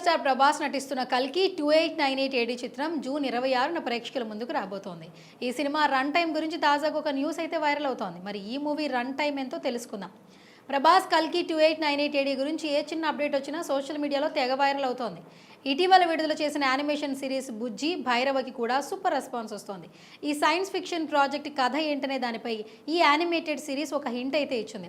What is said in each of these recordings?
Star Prabhas నటిస్తున్న కల్కి two eight nine eight AD చిత్రం జూన్ ఇరవై ఆరున ప్రేక్షకుల ముందుకు రాబోతోంది. ఈ సినిమా రన్ టైం గురించి తాజాగా ఒక న్యూస్ అయితే వైరల్ అవుతోంది. మరి ఈ మూవీ రన్ టైం ఎంతో తెలుసుకుందాం. ప్రభాస్ కల్కి two eight nine eight AD గురించి ఏ చిన్న అప్డేట్ వచ్చినా సోషల్ మీడియాలో తెగ వైరల్ అవుతోంది. ఇటీవల విడుదల చేసిన యానిమేషన్ సిరీస్ బుజ్జి భైరవకి కూడా సూపర్ రెస్పాన్స్ వస్తోంది. ఈ సైన్స్ ఫిక్షన్ ప్రాజెక్ట్ కథ ఏంటనే దానిపై ఈ యానిమేటెడ్ సిరీస్ ఒక హింట్ అయితే ఇచ్చింది.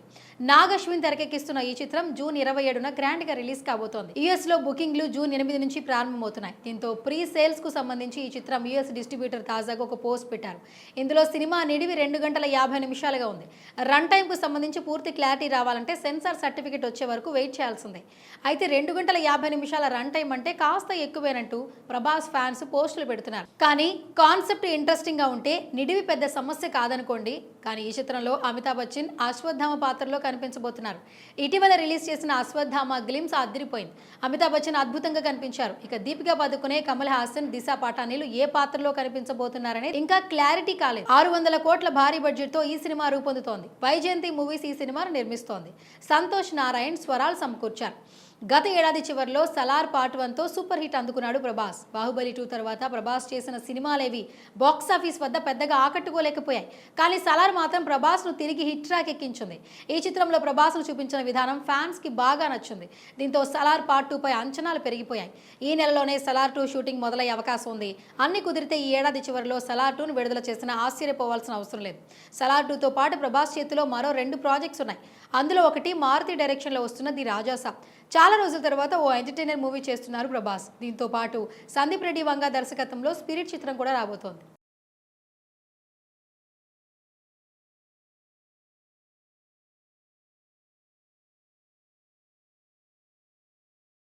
నాగ్ అశ్విన్ తెరకెక్కిస్తున్న ఈ చిత్రం జూన్ ఇరవై ఏడున గ్రాండ్గా రిలీజ్ కాబోతోంది. యుఎస్లో బుకింగ్లు జూన్ ఎనిమిది నుంచి ప్రారంభమవుతున్నాయి. దీంతో ప్రీ సేల్స్కు సంబంధించి ఈ చిత్రం యుఎస్ డిస్ట్రిబ్యూటర్ తాజాగా ఒక పోస్ట్ పెట్టారు. ఇందులో సినిమా నిడివి రెండు గంటల యాభై నిమిషాలుగా ఉంది. రన్ టైం కు సంబంధించి పూర్తి క్లారిటీ రావాలంటే సెన్సార్ సర్టిఫికేట్ వచ్చే వరకు వెయిట్ చేయాల్సిందే. అయితే రెండు గంటల యాభై నిమిషాల రన్ టైం అంటే కాస్త ఎక్కువేనంటూ ప్రభాస్ ఫ్యాన్స్ పోస్టులు పెడుతున్నారు. కానీ కాన్సెప్ట్ ఇంట్రెస్టింగ్గా ఉంటే నిడివి పెద్ద సమస్య కాదనుకోండి. కానీ ఈ చిత్రంలో అమితాబ్ బచ్చన్ అశ్వత్థామ పాత్రలో కనిపించబోతున్నారు. ఇటీవల రిలీజ్ చేసిన అశ్వత్థామ గ్లిమ్స్ అదిరిపోయింది. అమితాబ్ బచ్చన్ అద్భుతంగా కనిపించారు. ఇక దీపికా పదుకునే కమల్ హాసన్ దిశా పాఠానీలు ఏ పాత్రలో కనిపించబోతున్నారనే ఇంకా క్లారిటీ కాలేదు. ఆరు వందల కోట్ల భారీ బడ్జెట్తో ఈ సినిమా రూపొందుతోంది. వైజయంతి మూవీస్ ఈ సినిమాను నిర్మిస్తోంది. సంతోష్ నారాయణ్ స్వరాలు సమకూర్చారు. గత ఏడాది చివరిలో సలార్ పార్ట్ వన్తో సూపర్ హిట్ అందుకున్నాడు ప్రభాస్. బాహుబలి టూ తర్వాత ప్రభాస్ చేసిన సినిమాలేవి బాక్స్ ఆఫీస్ వద్ద పెద్దగా ఆకట్టుకోలేకపోయాయి. కానీ సలార్ మాత్రం ప్రభాస్ను తిరిగి హిట్ ట్రాక్ ఎక్కించింది. ఈ చిత్రంలో ప్రభాస్ను చూపించిన విధానం ఫ్యాన్స్కి బాగా నచ్చింది. దీంతో సలార్ పార్ట్ టూపై అంచనాలు పెరిగిపోయాయి. ఈ నెలలోనే సలార్ టూ షూటింగ్ మొదలయ్యే అవకాశం ఉంది. అన్ని కుదిరితే ఈ ఏడాది చివరిలో సలార్ టూను విడుదల చేసిన ఆశ్చర్యపోవాల్సిన అవసరం లేదు. సలార్ టూతో పాటు ప్రభాస్ చేతిలో మరో రెండు ప్రాజెక్ట్స్ ఉన్నాయి. అందులో ఒకటి మారుతి డైరెక్షన్లో వస్తున్న ది రాజాసా చాలా రోజుల తర్వాత ఓ ఎంటర్టైనర్ మూవీ చేస్తున్నారు ప్రభాస్. దీంతో పాటు సందీప్ రెడ్డి వంగ దర్శకత్వంలో స్పిరిట్ చిత్రం కూడా రాబోతోంది.